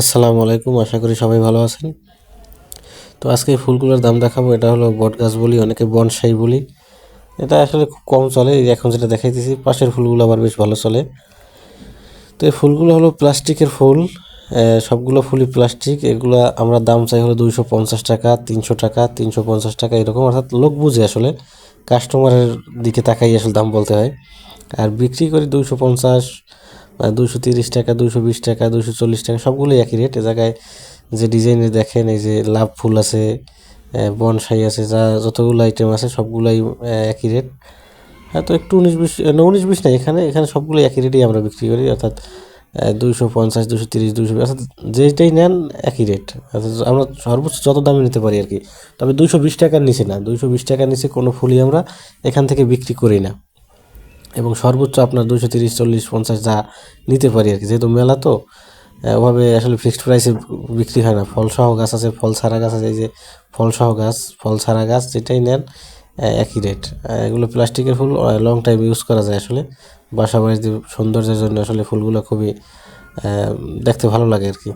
আসসালামু আলাইকুম, আশা করি সবাই ভালো আছেন। তো আজকে ফুলগুলোর দাম দেখাবো, এটা হলো বট গাছ বলি, অনেকে বনসাই বলি। এটা আসলে খুব কম চলে এখন যেটা দেখাইতেছি, পাশের ফুলগুলো আবার বেশ ভালো চলে। তো এই ফুলগুলো হলো প্লাস্টিকের ফুল সবগুলো ফুলই প্লাস্টিক, এগুলো আমরা দাম চাই হলো দুইশো পঞ্চাশ টাকা, তিনশো টাকা, তিনশো পঞ্চাশ টাকা, এরকম, অর্থাৎ লোক বুঝে আসলে, কাস্টমারের দিকে তাকাই আসলে দাম বলতে হয়। আর বিক্রি করি দুইশো পঞ্চাশ দুইশো তিরিশ টাকা দুশো বিশ টাকা দুশো চল্লিশ টাকা, সবগুলোই একই রেট এ জায়গায় যে ডিজাইনে দেখেন, এই যে লাভ ফুল আছে বনসাই আছে, যা যতগুলো আইটেম আছে, সবগুলাই একই রেট হ্যাঁ তো একটু উনিশ বিশ, না, উনিশ বিশ না, এখানে এখানে সবগুলো একই রেটেই আমরা বিক্রি করি, অর্থাৎ দুইশো পঞ্চাশ দুশো তিরিশ দুশো অর্থাৎ যেটাই নেন, একই রেট অর্থাৎ আমরা সর্বোচ্চ যত দামে নিতে পারি আর কি। তবে দুশো বিশ টাকার নিচে না দুশো বিশ টাকার নিচে কোনো ফুলই আমরা এখান থেকে বিক্রি করি না। এবং সর্বোচ্চ আপনার দুশো তিরিশ, চল্লিশ, পঞ্চাশ যা নিতে পারি আর কি। যেহেতু মেলা তো ওভাবে আসলে ফিক্সড প্রাইসে বিক্রি হয় না। ফল সহ গাছ আছে, ফল ছাড়া গাছ আছে, এই যে ফল সহ গাছ, ফল ছাড়া গাছ যেটাই নেন একই রেট এগুলো প্লাস্টিকের ফুল লং টাইম ইউজ করা যায় আসলে। বাসা বাড়িতে সৌন্দর্যের জন্য আসলে ফুলগুলো খুবই দেখতে ভালো লাগে আর কি।